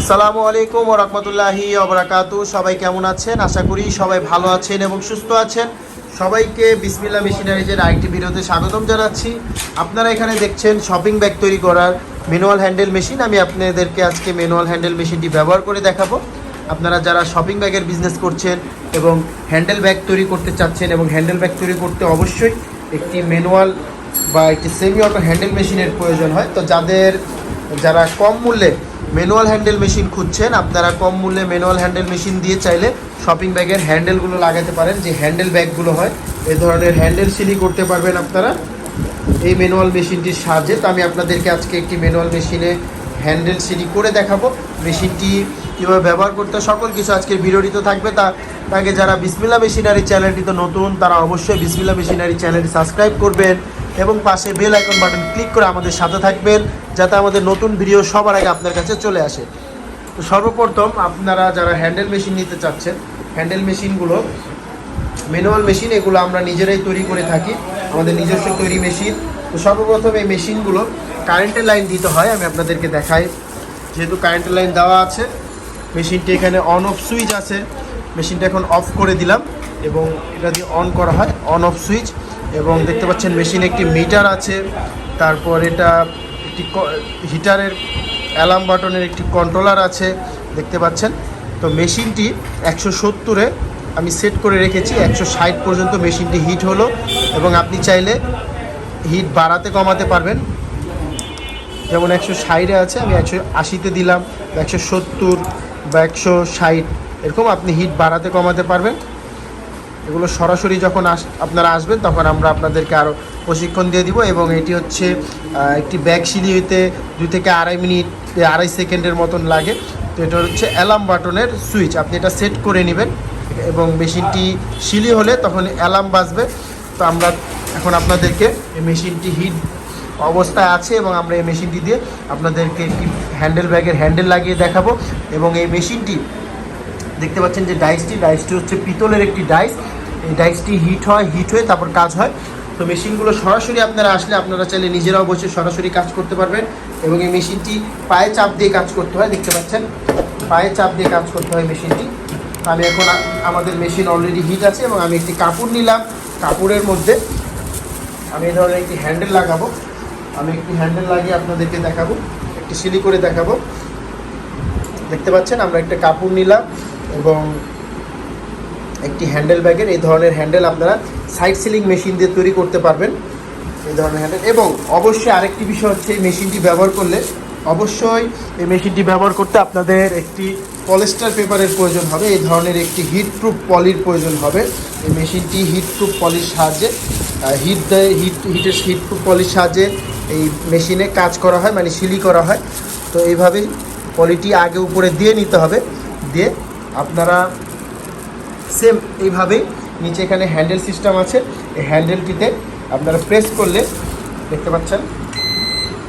আসসালামু আলাইকুম রহমতুল্লাহি অবরাকাতু সবাই কেমন আছেন? আশা করি সবাই ভালো আছেন এবং সুস্থ আছেন। সবাইকে বিসমিল্লা মেশিনারিজের আরেকটি ভিডিওতে স্বাগতম জানাচ্ছি। আপনারা এখানে দেখছেন শপিং ব্যাগ তৈরি করার ম্যানুয়াল হ্যান্ডেল মেশিন। আমি আপনাদেরকে আজকে ম্যানুয়াল হ্যান্ডেল মেশিনটি ব্যবহার করে দেখাবো। আপনারা যারা শপিং ব্যাগের বিজনেস করছেন এবং হ্যান্ডেল ব্যাগ তৈরি করতে চাচ্ছেন এবং হ্যান্ডেল ব্যাগ তৈরি করতে অবশ্যই একটি ম্যানুয়াল বা একটি সেমি অটো হ্যান্ডেল মেশিনের প্রয়োজন হয়। তো যাদের যারা কম মূল্যে ম্যানুয়াল হ্যান্ডেল মেশিন খুঁজছেন, আপনারা কম মূল্যে ম্যানুয়াল হ্যান্ডেল মেশিন দিয়ে চাইলে শপিং ব্যাগের হ্যান্ডেলগুলো লাগাতে পারেন, যে হ্যান্ডেল ব্যাগগুলো হয়। এ ধরনের হ্যান্ডেল সিলি করতে পারবেন আপনারা। এই ম্যানুয়াল মেশিনটির সাহায্যে তো আমি আপনাদেরকে আজকে একটি ম্যানুয়াল মেশিনে হ্যান্ডেল সিলি করে দেখাবো। মেশিনটি কীভাবে ব্যবহার করতে সকল কিছু আজকের ভিডিওটিতে থাকবে। তা তাকে যারা বিসমিল্লা মেশিনারি চ্যানেলটি তো নতুন, তারা অবশ্যই বিসমিল্লা মেশিনারি চ্যানেলটি সাবস্ক্রাইব করবেন। এবং পাশে বেল আইকন বাটন ক্লিক করে আমাদের সাথে থাকবেন, যাতে আমাদের নতুন ভিডিও সবার আগে আপনার কাছে চলে আসে। তো সর্বপ্রথম আপনারা যারা হ্যান্ডেল মেশিন নিতে চাচ্ছেন, হ্যান্ডেল মেশিনগুলো, ম্যানুয়াল মেশিন, এগুলো আমরা নিজেরাই তৈরি করে থাকি, আমাদের নিজস্ব তৈরি মেশিন। তো সর্বপ্রথম এই মেশিনগুলো কারেন্টের লাইন দিতে হয়, আমি আপনাদেরকে দেখাই। যেহেতু কারেন্টের লাইন দেওয়া আছে, মেশিনটি এখানে অন অফ সুইচ আছে, মেশিনটা এখন অফ করে দিলাম, এবং এটা দিয়ে অন করা হয় অন অফ সুইচ এবং দেখতে পাচ্ছেন মেশিনে একটি মিটার আছে। তারপর এটা একটি হিটারের অ্যালার্ম বাটনের একটি কন্ট্রোলার আছে, দেখতে পাচ্ছেন। তো মেশিনটি একশো সত্তরে আমি সেট করে রেখেছি, একশো ষাট পর্যন্ত মেশিনটি হিট হলো এবং আপনি চাইলে হিট বাড়াতে কমাতে পারবেন। যেমন একশো ষাটে আছে, আমি একশো আশিতে দিলাম, একশো সত্তর বা একশো ষাট, এরকম আপনি হিট বাড়াতে কমাতে পারবেন। এগুলো সরাসরি যখন আস আপনারা আসবেন, তখন আমরা আপনাদেরকে আরও প্রশিক্ষণ দিয়ে দিব এবং এটি হচ্ছে একটি ব্যাগ হইতে দুই থেকে আড়াই মিনিট আড়াই সেকেন্ডের মতন লাগে। তো এটা হচ্ছে অ্যালার্ম বাটনের সুইচ। আপনি এটা সেট করে নেবেন এবং মেশিনটি সিলি হলে তখন অ্যালার্ম বাজবে। তো আমরা এখন আপনাদেরকে এই মেশিনটি হিট অবস্থায় আছে এবং আমরা এই মেশিনটি দিয়ে আপনাদেরকে একটি হ্যান্ডেল ব্যাগের হ্যান্ডেল লাগিয়ে দেখাবো এবং এই মেশিনটি দেখতে পাচ্ছেন যে ডাইসটি ডাইসটি হচ্ছে পিতলের একটি ডাইস এই ডাইসটি হিট হয় হিট হয়ে তারপর কাজ হয়। তো মেশিনগুলো সরাসরি আপনারা আসলে আপনারা চাইলে নিজেরাও বসে সরাসরি কাজ করতে পারবেন এবং এই মেশিনটি পায়ে চাপ দিয়ে কাজ করতে হয়, দেখতে পাচ্ছেন? পায়ে চাপ দিয়ে কাজ করতে হয় মেশিনটি আমি এখন আমাদের মেশিন অলরেডি হিট আছে এবং আমি একটি কাপড় নিলাম। কাপড়ের মধ্যে আমি এই ধরনের একটি হ্যান্ডেল লাগাবো। আমি একটি হ্যান্ডেল লাগিয়ে আপনাদেরকে দেখাবো। একটি সিলি করে দেখাবো। দেখতে পাচ্ছেন? আমরা একটা কাপড় নিলাম। এবং একটি হ্যান্ডেল ব্যাগের, এই ধরনের হ্যান্ডেল আপনারা সাইড সিলিং মেশিন দিয়ে তৈরি করতে পারবেন। এই ধরনের হ্যান্ডেল এবং অবশ্যই আরেকটি বিষয় হচ্ছে এই মেশিনটি ব্যবহার করলে অবশ্যই এই মেশিনটি ব্যবহার করতে আপনাদের একটি পলিস্টার পেপারের প্রয়োজন হবে, এই ধরনের একটি হিট প্রুফ পলির প্রয়োজন হবে। এই মেশিনটি হিট প্রুফ পলির সাহায্যে হিট দেয়, হিট হিটের হিট প্রুফ পলির সাহায্যে এই মেশিনে কাজ করা হয় মানে সিলি করা হয়। তো এইভাবেই পলিটি আগে উপরে দিয়ে নিতে হবে, দিয়ে আপনারা সেম এইভাবেই নিচে এখানে হ্যান্ডেল সিস্টেম আছে। এই হ্যান্ডেলটিতে আপনারা প্রেস করলে দেখতে পাচ্ছেন,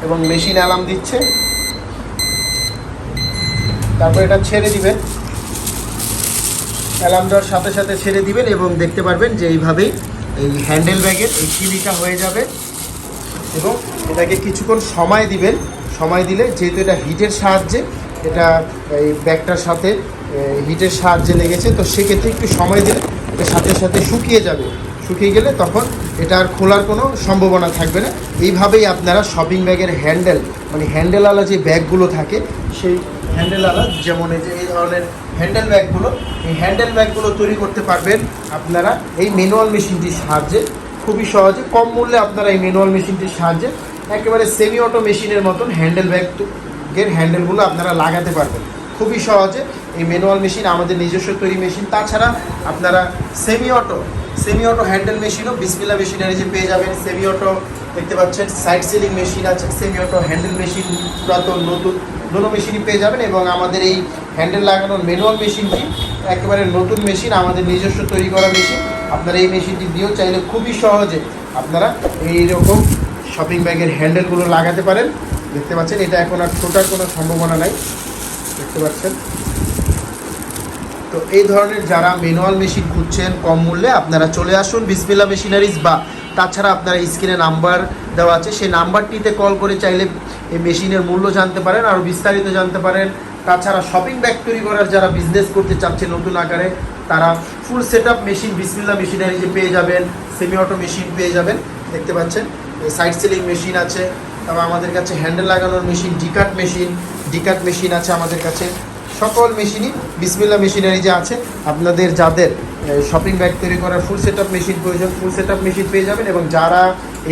এবং মেশিন অ্যালার্ম দিচ্ছে। তারপর এটা ছেড়ে দিবেন। অ্যালার্ম দেওয়ার সাথে সাথে ছেড়ে দিবেন এবং দেখতে পারবেন যে এইভাবেই এই হ্যান্ডেল ব্যাগের এই সিলিটা হয়ে যাবে। এবং এটাকে কিছুক্ষণ সময় দিবেন। সময় দিলে যেহেতু এটা হিটের সাহায্যে, এটা এই ব্যাগটার সাথে হিটের সাহায্যে লেগেছে, তো সেক্ষেত্রে একটু সময় দিলে সাথে সাথে শুকিয়ে যাবে। শুকিয়ে গেলে তখন এটা আর খোলার কোনো সম্ভাবনা থাকবে না। এইভাবেই আপনারা শপিং ব্যাগের হ্যান্ডেল মানে হ্যান্ডেলওয়ালা যে ব্যাগগুলো থাকে, সেই হ্যান্ডেলওয়ালা যেমন এই যে, এই ধরনের হ্যান্ডেল ব্যাগগুলো, এই হ্যান্ডেল ব্যাগগুলো তৈরি করতে পারবেন আপনারা। এই ম্যানুয়াল মেশিনটির সাহায্যে, খুবই সহজে, কম মূল্যে আপনারা এই ম্যানুয়াল মেশিনটির সাহায্যে একেবারে সেমি অটো মেশিনের মতন হ্যান্ডেল ব্যাগের হ্যান্ডেলগুলো আপনারা লাগাতে পারবেন। খুবই সহজে এই ম্যানুয়াল মেশিন আমাদের নিজস্ব তৈরি মেশিন তাছাড়া আপনারা semi auto semi auto handle মেশিনও বিসমিল্লা মেশিনারি যে পেয়ে যাবেন। সেমি অটো দেখতে পাচ্ছেন সাইড সিলিং মেশিন আছে সেমি অটো হ্যান্ডেল মেশিন পুরাতন, নতুন, দুটো মেশিনই পেয়ে যাবেন এবং আমাদের এই হ্যান্ডেল লাগানোর ম্যানুয়াল মেশিনটি একেবারে নতুন মেশিন আমাদের নিজস্ব তৈরি করা মেশিন আপনারা এই মেশিনটি দিয়েও চাইলে খুবই সহজে আপনারা এইরকম শপিং ব্যাগের হ্যান্ডেলগুলো লাগাতে পারেন। দেখতে পাচ্ছেন, এটা এখন আর ছোটার কোনো সম্ভাবনা নাই। দেখতে পাচ্ছেন। তো এই ধরনের যারা ম্যানুয়াল মেশিন খুঁজছেন, কম মূল্যে আপনারা চলে আসুন বিসমিল্লা মেশিনারিজ বা তাছাড়া আপনারা স্ক্রিনে নাম্বার দেওয়া আছে। সেই নাম্বারটিতে কল করে চাইলে এই মেশিনের মূল্য জানতে পারেন আর বিস্তারিত জানতে পারেন। তাছাড়া শপিং ব্যাগ তৈরি করার যারা বিজনেস করতে চাচ্ছে নতুন আকারে, তারা full set up machine Bismillah machinery যে পেয়ে যাবেন সেমি অটো মেশিন পেয়ে যাবেন। দেখতে পাচ্ছেন সাইড সিলিং মেশিন আছে, তারপর আমাদের কাছে হ্যান্ডেল লাগানোর machine die cut machine die cut machine আছে আমাদের কাছে। সকল মেশিনই বিসমিল্লা মেশিনারি যে আছে, আপনাদের যাদের শপিং ব্যাগ তৈরি করার ফুল সেট আপ মেশিন প্রয়োজন ফুল সেট আপ মেশিন পেয়ে যাবেন এবং যারা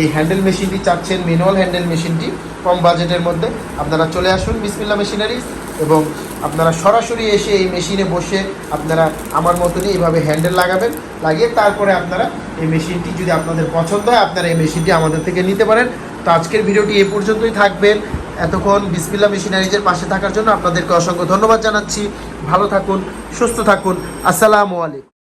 এই হ্যান্ডেল মেশিনটি চাচ্ছেন ম্যানুয়াল হ্যান্ডেল মেশিনটি কম বাজেটের মধ্যে, আপনারা চলে আসুন বিসমিল্লা মেশিনারিজ এবং আপনারা সরাসরি এসে এই মেশিনে বসে আপনারা আমার মতনই এইভাবে হ্যান্ডেল লাগাবেন, লাগিয়ে তারপরে আপনারা এই মেশিনটি যদি আপনাদের পছন্দ হয়, আপনারা এই মেশিনটি আমাদের থেকে নিতে পারেন। তো আজকের ভিডিওটি এ পর্যন্তই থাকবেন। এতক্ষণ বিসমিল্লা মেশিনারিজের পাশে থাকার জন্য আপনাদেরকে অসংখ্য ধন্যবাদ জানাচ্ছি। ভালো থাকুন, সুস্থ থাকুন। আসসালামু আলাইকুম।